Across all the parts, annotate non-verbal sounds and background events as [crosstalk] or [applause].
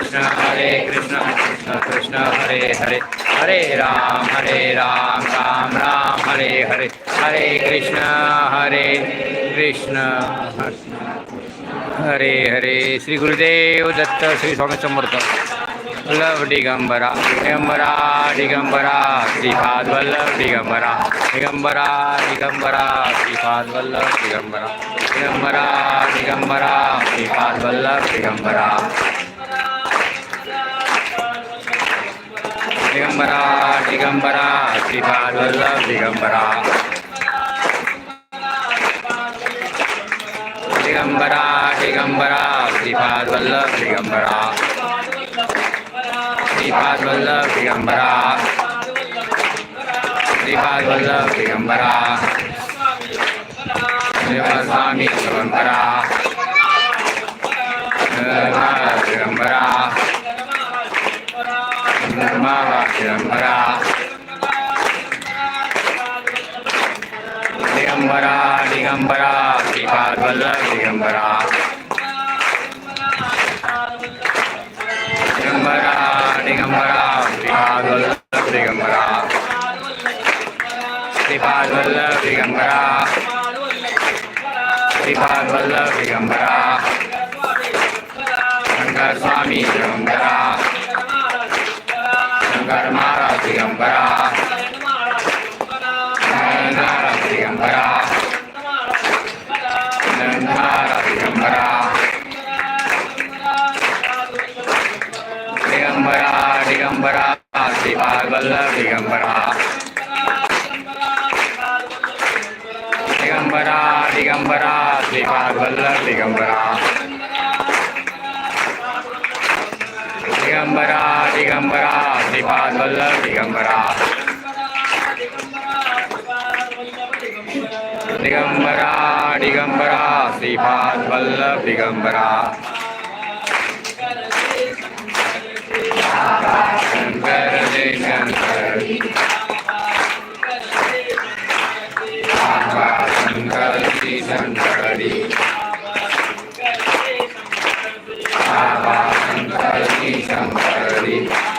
कृष्ण हरे कृष्ण कृष्ण कृष्ण हरे हरे हरे राम हरे राम राम राम हरे हरे हरे कृष्ण हरे कृष्ण हरे हरे श्री गुरुदेव दत्त श्री स्वामी समर्थ वल्लभ दिगंबरा दिगंबरा दिगंबरा श्रीपाद वल्लभ दिगंबरा दिगंबरा दिगंबरा श्रीपाद वल्लभ दिगंबरा दिगंबरा दिगंबरा श्रीपाद वल्लभ दिगंबरा दिगंबरा दिगंबरा श्रीपाद वल्लभ दिगंबरा दिगंबरा दिगंबरा। श्रीपाद वल्लभ दिगंबरा। श्रीपाद वल्लभ दिगंबरा। श्रीपाद वल्लभ दिगंबरा। श्रीपाद स्वामी दिगंबरा। दिगंबरा धर्मावा दिगंबरा दिगंबरा दिगंबरा श्रीपाद दिगंबरा। दिगंबरा दिगंबरा श्रीपाद वल्लभ दिगंबरा। श्रीपाद वल्लभ दिगंबरा। श्रीपाद वल्लभ दिगंबरा। शंकर स्वामी दिगंबरा। महाराज दिगंबरा महाराज दिगंबरा महाराज दिगंबरा दिगंबरा दिगंबरा श्रीपाद वल्लभ दिगंबरा दिगंबरा दिगंबरा श्रीपाद वल्लभ दिगंबरा दिगंबरा दिगंबरा श्रीपाद वल्लभ दिगंबरा दिगंबरा दिगंबरा श्रीपाद वल्लभ दिगंबरा शंकर जय शंकर बाबा शंकर श्री शंकरी बाबा शंकर श्री शंकरी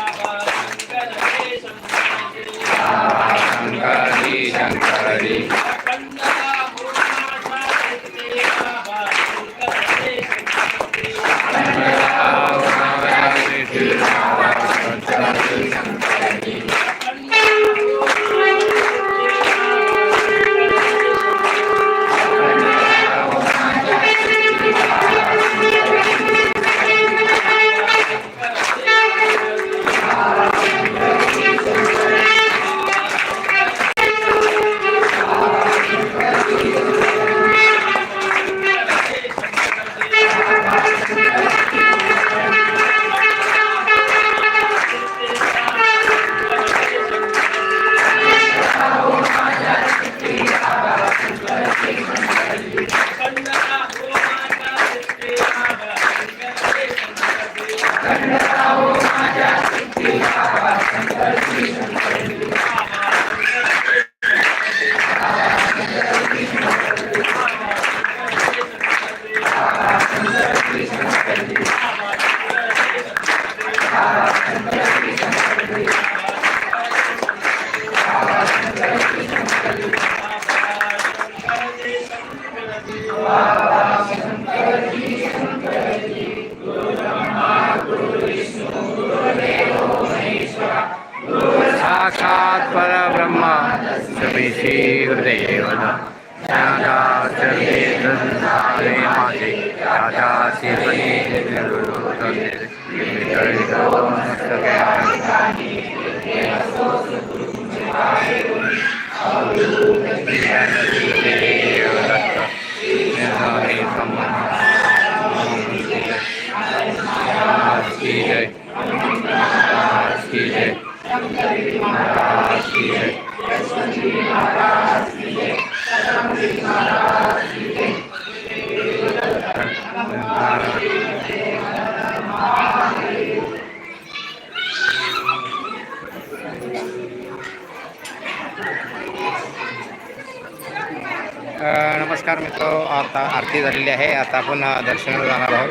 झालेली आहे. आता आपण दर्शनाला जाणार आहोत.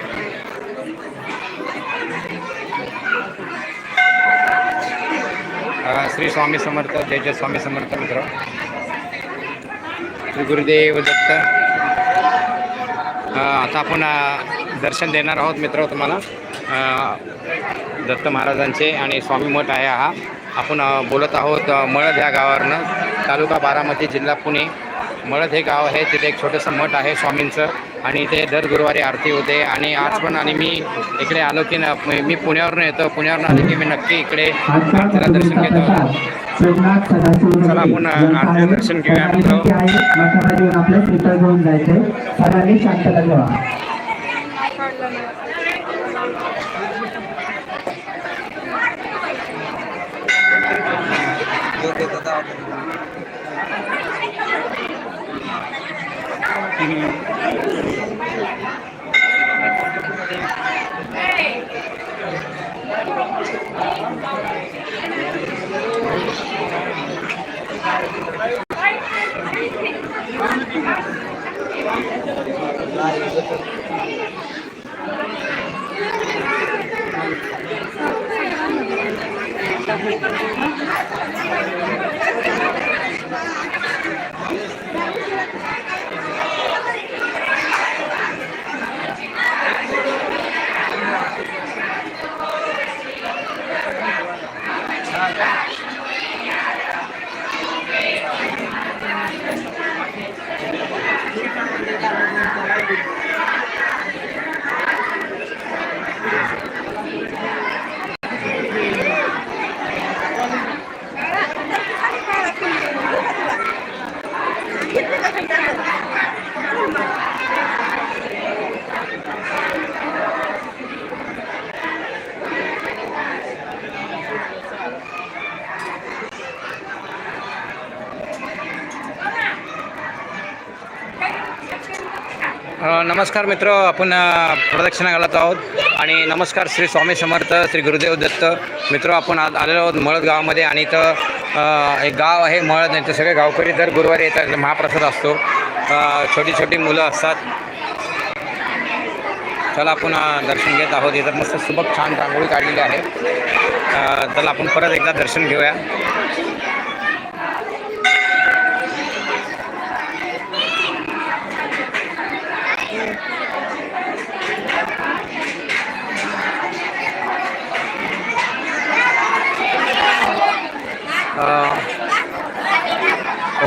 श्री स्वामी समर्थ जय जय स्वामी समर्थ मित्र. श्री गुरुदेव दत्त. आता आपण दर्शन देणार आहोत मित्र तुम्हाला. दत्त महाराजांचे आणि स्वामी मठ आहे हा. आपण बोलत आहोत मळद ह्या गावावरनं. तालुका बारामती जिल्हा पुणे. मळद हे गाव आहे तिथे एक छोटंसं मठ आहे स्वामींचं आणि इथे दर गुरुवारी आरती होते. आणि आज पण आणि मी इकडे आलो की ना मी पुण्यावरून येतो. पुण्यावरून आलो की मी नक्की इकडे आरतीला दर्शन घेतो. चला आपण, दर्शन घेऊया मित्र. Amen. [laughs] नमस्कार मित्र आपण प्रदक्षिणा घालत आहोत. आणि नमस्कार श्री स्वामी समर्थ श्री गुरुदेव दत्त. मित्र आपण आज आलेलो आहोत मळद गावामध्ये आणि इथं एक गाव आहे मळद इथे सगळे गावकरी दर गुरुवारी येतात महाप्रसाद असतो. छोटी छोटी मुलं असतात. चला आपण दर्शन घेत आहोत. इथं मस्त सुबक छान रांगोळी काढलेली आहे. चला आपण परत एकदा दर्शन घेऊया.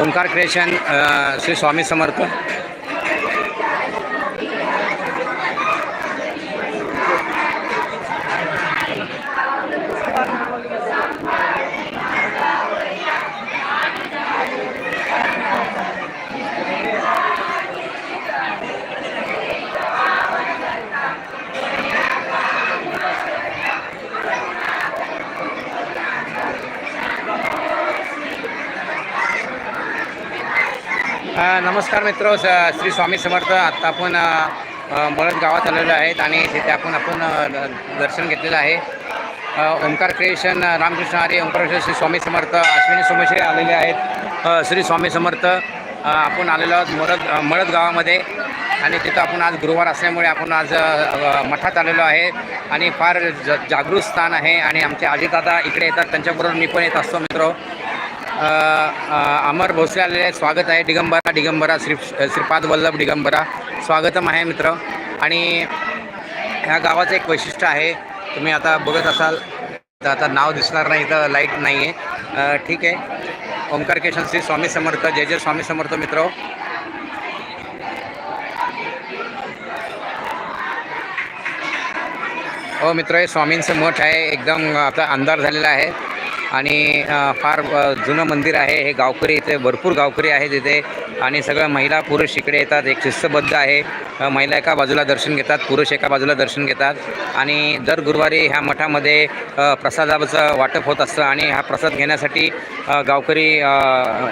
ओंकार क्रिएशन श्री स्वामी समर्थ. नमस्कार मित्र स- श्री स्वामी समर्थ. आत्ता आपण बळद मळद गावात आलेलो आहेत आणि तिथे आपण आपण द- दर्शन घेतलेलं आहे. ओंकार क्रिएशन रामकृष्ण आर्य ओंकार श्री स्वामी समर्थ अश्विनी सोमेश्वरी आलेले आहेत. श्री स्वामी समर्थ आपण आलेलो आहोत मळद मळद गावामध्ये. आणि तिथं आपण आज गुरुवार असल्यामुळे आपण आज मठात आलेलो आहे. आणि फार ज जागृत स्थान आहे. आणि आमचे आजीदादा इकडे येतात. त्यांच्याबरोबर मी पण येत असतो मित्र. अमर भोसले आलेले आहेत. स्वागत आहे. दिगंबरा दिगंबरा श्री श्रीपाद वल्लभ दिगंबरा. स्वागतम आहे मित्र. आणि ह्या गावाचं एक वैशिष्ट्य आहे तुम्ही आता बघत असाल तर आता नाव दिसणार नाही तर लाइट नाही आहे ठीक आहे. ओंकार केशन श्री स्वामी समर्थ जय जय स्वामी समर्थ मित्र. हो मित्र हे स्वामींचं मठ आहे. एकदम आता अंधार झालेला आहे. आणि फार जुनं मंदिर आहे. हे गावकरी इथे भरपूर गावकरी आहेत इथे. आणि सगळं महिला पुरुष इकडे येतात. एक शिस्तबद्ध आहे. महिला एका बाजूला दर्शन घेतात. पुरुष एका बाजूला दर्शन घेतात. आणि दर गुरुवारी ह्या मठामध्ये प्रसादाचं वाटप होत असतं. आणि हा प्रसाद घेण्यासाठी गावकरी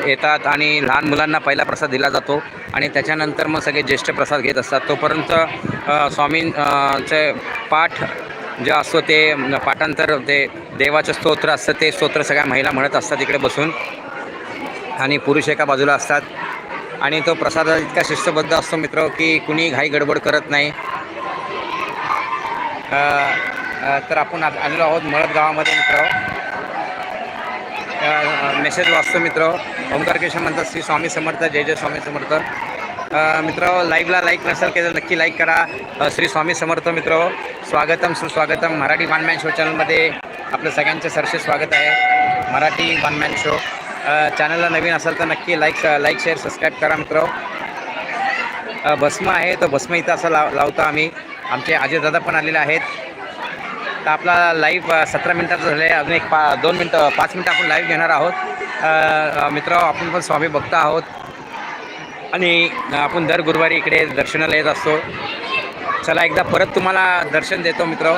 येतात. आणि लहान मुलांना पहिला प्रसाद दिला जातो. आणि त्याच्यानंतर मग सगळे ज्येष्ठ प्रसाद घेत असतात. तोपर्यंत स्वामींचे पाठ जे असतो ते पाठांतर ते देवाचं स्तोत्र असतं ते स्तोत्र सगळ्या महिला म्हणत असतात इकडे बसून. आणि पुरुष एका बाजूला असतात. आणि तो प्रसाद इतका शिस्तबद्ध असतो मित्र की कुणी घाई गडबड करत नाही. तर आपण आलेलो आहोत मळद गावामध्ये मित्र. मेसेज वाचतो मित्र. ओंकार केशव म्हणतात श्री स्वामी समर्थ जय जय स्वामी समर्थ. मित्र लाईव्हला लाईक नसेल केलं नक्की लाईक करा. श्री स्वामी समर्थ मित्र स्वागतम सुस्वागतम. मराठी वन मॅन शो चॅनलमध्ये आपलं सगळ्यांचं सरसे स्वागत आहे. मराठी वन मॅन शो चॅनलला नवीन असेल तर नक्की लाईक लाईक शेअर सबस्क्राईब करा मित्र. भस्म आहे तर भस्म इथं असं लाव लावतो आम्ही. आमचे अजयदादा पण आलेले आहेत. तर आपला लाईव्ह सतरा मिनटाचं झालं आहे अजून एक पा दोन मिनटं पाच मिनटं आपण लाईव्ह घेणार आहोत. मित्र आपण पण स्वामी बघता आहोत. आणि आपण दर गुरुवारी इकडे दर्शनाला येत असतो. चला एकदा परत तुम्हाला दर्शन देतो मित्र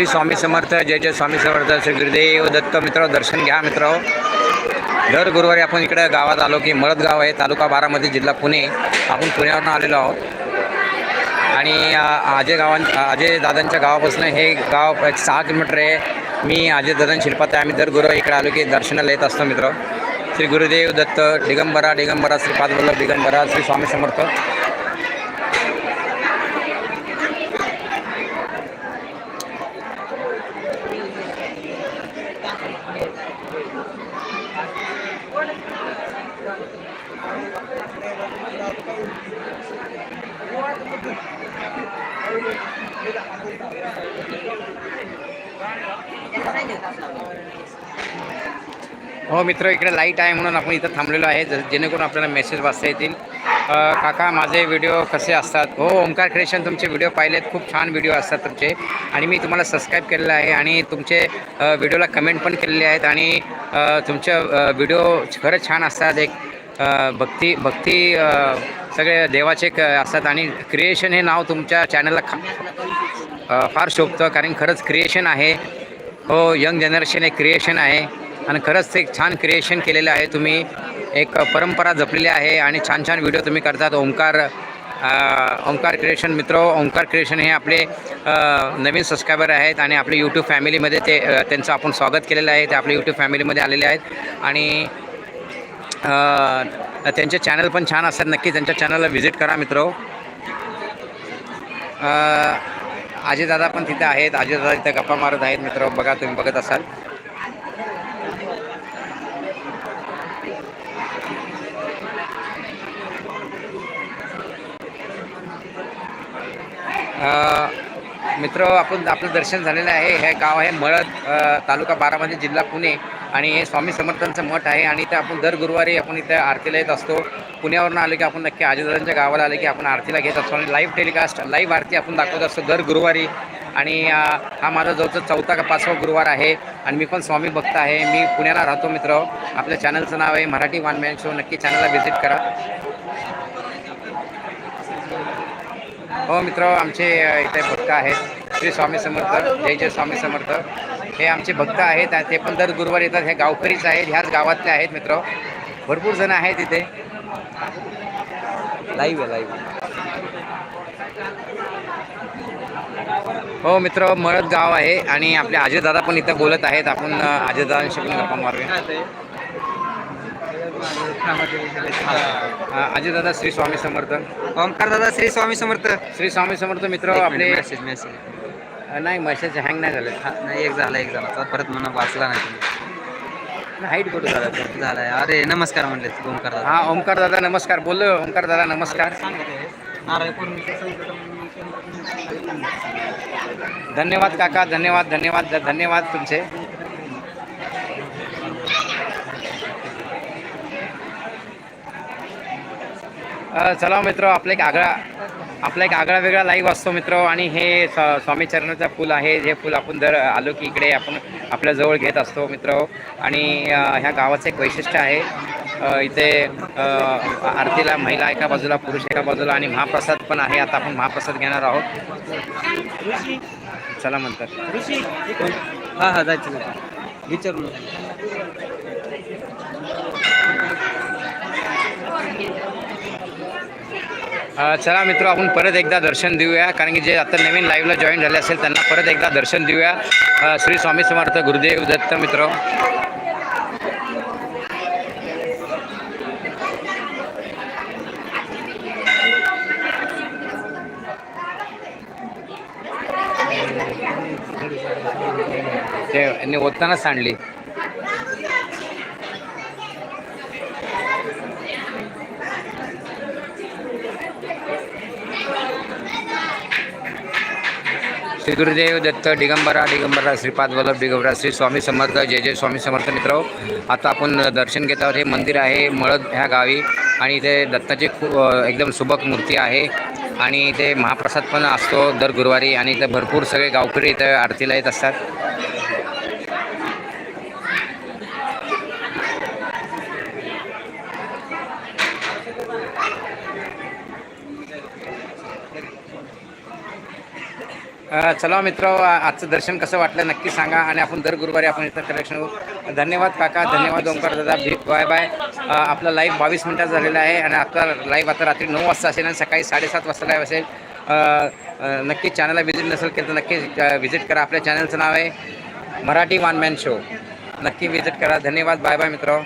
श्री स्वामी समर्थ जय जय स्वामी समर्थ श्री गुरुदेव दत्त मित्र दर्शन घ्या मित्र. दर गुरुवारी आपण इकडं गावात आलो की मळद गाव आहे तालुका बारामती जिल्हा पुणे. आपण पुण्यावरून आलेलो आहोत. आणि अजय गावां अजय दादांच्या गावापासून हे गाव एक सहा किलोमीटर आहे. मी अजय दादान शिल्पात आहे. आम्ही दर गुरुवारी इकडे आलो की दर्शनाला येत असतो मित्र. श्री गुरुदेव दत्त दिगंबरा दिगंबरा श्री पादवल्लभ दिगंबरा श्री स्वामी समर्थ. हो मित्र इकडे लाइट आहे म्हणून आपण इथं थांबलेलो आहे. ज- जेणेकरून आपल्याला मेसेज वाचता येतील. काका माझे व्हिडिओ कसे असतात? हो ओंकार क्रिएशन तुमचे व्हिडिओ पाहिलेत. खूप छान व्हिडिओ असतात तुमचे. आणि मी तुम्हाला सबस्क्राईब केलेलं आहे आणि तुमचे व्हिडिओला कमेंट पण केलेले आहेत. आणि तुमच्या तुमचे व्हिडिओ खरंच छान असतात. एक भक्ती भक्ती सगळे देवाचे क असतात. आणि क्रिएशन हे नाव तुमच्या चॅनलला खा फार शोभतं. कारण खरंच क्रिएशन आहे. हो यंग जनरेशन एक क्रिएशन आहे. आणि खरंच ते एक छान क्रिएशन केलेलं आहे. तुम्ही एक परंपरा जपलेली आहे आणि छान छान व्हिडिओ तुम्ही करतात. ओंकार ओंकार क्रिएशन मित्र ओंकार क्रिएशन हे आपले नवीन सबस्क्रायबर आहेत आणि आपले यूट्यूब फॅमिलीमध्ये ते त्यांचं आपण स्वागत केलेलं आहे. ते आपल्या यूट्यूब फॅमिलीमध्ये आलेले आहेत. आणि त्यांचे चॅनल पण छान असतात. नक्की त्यांच्या चॅनलला व्हिजिट करा मित्र. आजीदादा पण तिथे आहेत. आजीदादा तिथे गप्पा मारत आहेत मित्र. बघा तुम्ही बघत असाल. मित्र आपण आपलं दर्शन झालेलं आहे. हे गाव आहे मळद तालुका बारामती जिल्हा पुणे. आणि हे स्वामी समर्थांचं मठ आहे. आणि इथे आपण दर गुरुवारी आपण इथे आरतीला येत असतो. पुण्यावरून आलो की आपण नक्की आजूबाजूच्या गावाला आले की आपण आरतीला घेत असतो. आणि लाईव्ह टेलिकास्ट लाईव्ह आरती आपण दाखवत असतो दर गुरुवारी. आणि हा माझा जवळचा चौथा का पाचवा गुरुवार आहे. आणि मी पण स्वामी भक्त आहे. मी पुण्याला राहतो मित्र. आपल्या चॅनलचं नाव आहे मराठी वानमॅन शो. नक्की चॅनलला व्हिजिट करा. हो मित्र आमचे इथे भक्त आहेत. श्री स्वामी समर्थ जय जय स्वामी समर्थ. हे आमचे भक्त आहेत आणि ते पण दर गुरुवार येतात. हे गावकरीच आहेत ह्याच गावातले आहेत मित्र. भरपूर जण आहेत इथे. लाईव्ह आहे लाईव्ह हो मित्र मळद गाव आहे आणि आपले अजयदादा पण इथं बोलत आहेत. आपण अ, अजयदादांशी पण गप्पा मारूया. अजय दादा श्री स्वामी समर्थ. ओमकार दादा श्री स्वामी समर्थ. श्री स्वामी समर्थ मित्र आपले मेसेज मेसेज नाही मेसेज हँग नाही झाले. नाही एक झाला एक झाला. परत म्हणून वाचला नाही तुम्ही. हाईट कुठं झाला? तो? झालाय अरे नमस्कार म्हणले ओमकार दादा. हा ओमकार दादा नमस्कार. बोललो ओमकार दादा नमस्कार. धन्यवाद काका. धन्यवाद धन्यवाद धन्यवाद तुमचे. चला मित्र आपला एक आगळा आपला एक आगळा वेगळा लाईव्ह असतो मित्र आणि हे स- स्वामी चरणाचं फूल आहे. जे फूल आपण दर आलो की इकडे आपण आपल्या जवळ घेत असतो मित्र. आणि ह्या गावाचं एक वैशिष्ट्य आहे. इथे आरतीला महिला एका बाजूला पुरुष एका बाजूला आणि महाप्रसाद पण आहे. आता आपण महाप्रसाद घेणार आहोत. चला म्हणतात. हा हा जायचं विचारून चला मित्र आपण परत एकदा दर्शन देऊया कारण की जे आता नवीन लाईव्हला जॉईन झाले असेल त्यांना परत एकदा दर्शन देऊया. श्री स्वामी समर्थ गुरुदेव दत्त मित्र. ते यांनी ओततानाच सांडली श्री गुरुदेव दत्त दिगंबरा दिगंबरा श्रीपाद वल्लभ दिगंबरा श्री स्वामी समर्थ जय जय स्वामी समर्थ मित्र. आता आपण दर्शन घेत आहोत. हे मंदिर आहे मळद ह्या गावी आणि इथे दत्ताची खूप एकदम सुबक मूर्ती आहे. आणि इथे महाप्रसाद पण असतो दर गुरुवारी आणि इथे भरपूर सगळे गावकरी इथे आरतीला येत असतात. चला मित्र आजचं दर्शन कसं वाटलं नक्की सांगा आणि आपण दर गुरुवारी आपण इथं कलेक्शन होऊ. धन्यवाद काका धन्यवाद ओंकार दादा भी बाय बाय. आपला लाईव्ह बावीस मिनटात झालेला आहे आणि आता लाईव्ह आता रात्री नऊ वाजता असेल आणि सकाळी साडेसात वाजता लाईव्ह असेल. नक्की चॅनलला व्हिजिट नसेल केलं तर नक्की व्हिजिट करा. आपल्या चॅनलचं नाव आहे मराठी वन मॅन शो नक्की व्हिजिट करा. धन्यवाद. बाय बाय मित्र.